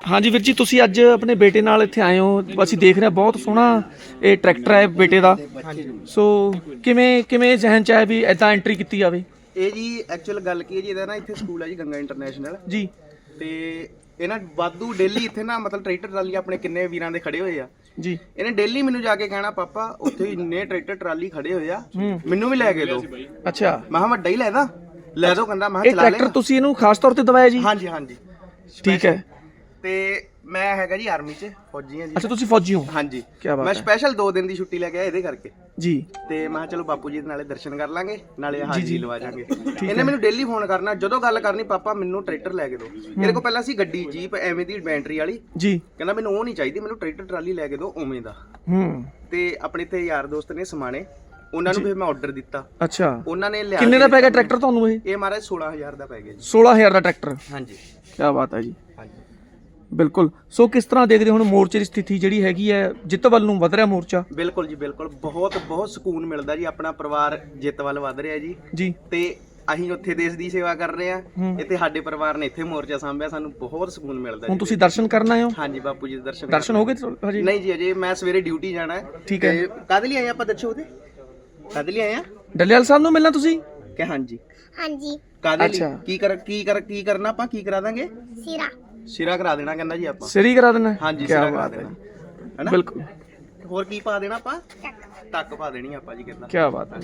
ਹਾਂਜੀ ਵੀਰ ਜੀ ਤੁਸੀਂ ਅੱਜ ਆਪਣੇ ਬੇਟੇ ਨਾਲ ਇੱਥੇ ਆਏ ਹੋ। ਅਸੀਂ ਦੇਖ ਰਹੇ ਹਾਂ ਬਹੁਤ ਸੋਹਣਾ ਇਹ ਟਰੈਕਟਰ ਹੈ ਬੇਟੇ ਦਾ। ਸੋ ਕਿਵੇਂ ਕਿਵੇਂ ਜ਼ਿਹਨ ਚ ਆਇਆ ਵੀ ਐਦਾਂ ਐਂਟਰੀ ਕੀਤੀ ਜਾਵੇ? ਇਹ ਜੀ ਐਕਚੁਅਲ ਗੱਲ ਕੀ ਹੈ ਜੀ ਇਹਦਾ ਨਾ ਇੱਥੇ ਸਕੂਲ ਹੈ ਜੀ ਗੰਗਾ ਇੰਟਰਨੈਸ਼ਨਲ ਜੀ। ਤੇ ਇਹਨਾਂ ਵਾਧੂ ਡੇਲੀ ਇੱਥੇ ਨਾ ਮਤਲਬ ਟਰੈਕਟਰ ਟਰਾਲੀ ਆਪਣੇ ਕਿੰਨੇ ਵੀਰਾਂ ਦੇ ਖੜੇ ਹੋਏ ਆ। ਜੀ। ਇਹਨੇ ਡੇਲੀ ਮੈਨੂੰ ਜਾ ਕੇ ਕਹਿਣਾ ਪਾਪਾ ਉੱਥੇ ਇੰਨੇ ਟਰੈਕਟਰ ਟਰਾਲੀ ਖੜੇ ਹੋਏ ਆ ਮੈਨੂੰ ਵੀ ਲੈ ਕੇ ਦਿਓ। ਅੱਛਾ। ਮੈਂ ਕਿਹਾ ਵੱਡਾ ਹੀ ਲੈ ਦਾਂ। ਲੈ ਦੋ ਕਹਿੰਦਾ ਮੈਂ ਇਹ ਕਿਹਾ ਚਲਾ ਟਰੈਕਟਰ ਲੈ ਤੁਸੀਂ ਇਹਨੂੰ ਖਾਸ ਤੌਰ ਤੇ ਦਵਾਇਆ ਜੀ? ਹਾਂਜੀ ਹਾਂਜੀ। ਠੀਕ ਹੈ। ਤੇ ਮੈਂ ਹੈਗਾ ਜੀ ਆਰਮੀ 'ਚ ਫੌਜੀ ਹਾਂ ਜੀ। ਅੱਛਾ ਤੁਸੀਂ ਫੌਜੀ ਹੋ? ਹਾਂਜੀ। ਕਿਆ ਬਾਤ ਮੈਂ ਹੈ। ਸਪੈਸ਼ਲ 2 ਦਿਨ ਦੀ ਛੁੱਟੀ ਲੈ ਕੇ ਆਇਆ ਇਹਦੇ ਕਰਕੇ। ਜੀ। ਤੇ ਮੈਂ ਕਿਹਾ ਚਲੋ ਬਾਪੂ ਜੀ ਦੇ ਨਾਲੇ ਦਰਸ਼ਨ ਕਰ ਲਾਂਗੇ ਨਾਲੇ ਹਾਜ਼ਰੀ ਜੀ। ਲਵਾ ਜਾਾਂਗੇ। ਇਹਨੇ ਮੈਨੂੰ ਡੇਲੀ ਫੋਨ ਕਰਨਾ ਜਦੋਂ ਗੱਲ ਕਰਨੀ ਪਾਪਾ ਮੈਨੂੰ ਟਰੈਕਟਰ ਲੈ ਕੇ ਦਿਓ। ਮੇਰੇ ਕੋਲ ਪਹਿਲਾਂ ਸੀ ਗੱਡੀ ਜੀਪ ਐਵੇਂ ਦੀ ਬੈਟਰੀ ਵਾਲੀ। ਜੀ। ਕਹਿੰਦਾ ਮੈਨੂੰ ਉਹ ਨਹੀਂ ਚਾਹੀਦੀ ਮੈਨੂੰ ਟਰੈਕਟਰ ਟਰਾਲੀ ਲੈ ਕੇ ਦਿਓ ਉਵੇਂ ਦਾ। ਹੂੰ। ਤੇ ਆਪਣੇ ਤੇ ਯਾਰ ਦੋਸਤ ਨੇ ਸਮਾਣੇ ਉਹਨਾਂ ਨੂੰ ਫਿਰ ਮੈਂ ਆਰਡਰ ਦਿੱਤਾ। ਅੱਛਾ। ਉਹਨਾਂ ਨੇ ਲਿਆ ਕਿੰਨੇ ਕੇ ਦਾ ਪੈ ਗਿਆ ਟਰੈਕਟਰ ਤੁਹਾਨੂੰ ਇਹ? ਇਹ ਮਾਰੇ 16000 ਦਾ ਪੈ ਗਿਆ ਜੀ। 16000 ਦਾ ਟਰੈਕਟਰ ਹਾਂਜੀ। ਕੀ ਬਾਤ ਹੈ ਜੀ। ਹਾਂਜੀ। ਬਿਲਕੁਲ। ਸੋ ਕਿਸ ਤਰ੍ਹਾਂ ਦੇਖਦੇ ਹੋ ਹੁਣ ਮੋਰਚੇ ਦੀ ਸਥਿਤੀ ਜਿਹੜੀ ਹੈਗੀ ਹੈ ਜਿੱਤ ਵੱਲ ਨੂੰ ਵਧ ਰਿਹਾ ਮੋਰਚਾ? ਬਿਲਕੁਲ ਜੀ ਬਿਲਕੁਲ। ਬਹੁਤ ਬਹੁਤ ਸਕੂਨ ਮਿਲਦਾ ਜੀ ਆਪਣਾ ਪਰਿਵਾਰ ਜਿੱਤ ਵੱਲ ਵਧ ਰਿਹਾ ਜੀ। ਜੀ। ਤੇ ਅਸੀਂ ਉੱਥੇ ਦੇਸ਼ ਦੀ ਸੇਵਾ ਕਰ ਰਹੇ ਆ। ਇੱਥੇ ਸਾਡੇ ਪਰਿਵਾਰ ਨੇ ਇੱਥੇ ਮੋਰਚਾ ਸਾਂਭਿਆ ਸਾਨੂੰ ਬਹੁਤ ਸਕੂਨ ਮਿਲਦਾ ਹੁਣ ਤੁਸੀਂ ਦਰਸ਼ਨ ਕਰਨ ਆਏ ਹੋ? ਹਾਂਜੀ ਬਾਪੂ ਜੀ ਦੇ ਦਰਸ਼ਨ ਦਰਸ਼ਨ ਹੋ ਗਏ ਹਜੇ? ਨਹੀਂ ਜੀ ਅਜੇ ਮੈਂ ਸਵੇਰੇ ਡਿਊਟੀ ਜਾਣਾ ਹੈ। ਠੀਕ ਹੈ। ਤੇ ਕਾਹਦੇ ਲਈ ਆਏ ਆਪਾਂ ਦੱਸੋ ਉਹਦੇ? ਕਾਹਦੇ ਲਈ ਆਏ ਆ? ਡੱਲੇਵਾਲ ਸਾਹਿਬ ਨੂੰ ਮਿਲਣਾ ਤੁਸੀਂ? ਕਿ ਹਾਂਜੀ? ਹਾਂਜੀ। ਕਾਹਦੇ ਲਈ। ਕੀ ਕਰ ਕੀ ਕਰ ਕੀ ਕਰਨਾ ਆਪਾਂ? ਕੀ ਕਰਾ ਦਾਂਗੇ? ਸਿਰਾ। ਸਿਰਾ ਕਰਾ ਦੇਣਾ ਕਹਿੰਦਾ ਜੀ ਆਪਾਂ। ਸਿਰੀ ਕਰਾ ਦੇਣਾ? ਹਾਂਜੀ ਕਿਆ ਸਿਰਾ ਕਰਾ ਬਾਤ ਹੈ ਦੇਣਾ। ਹੈਨਾ? ਬਿਲਕੁਲ। ਹੋਰ ਕੀ ਪਾ ਦੇਣਾ ਆਪਾਂ? ਟੱਕ ਪਾ ਦੇਣੀ ਆਪਾਂ ਜੀ ਕਹਿੰਦਾ। ਕੀ ਬਾਤ ਹੈ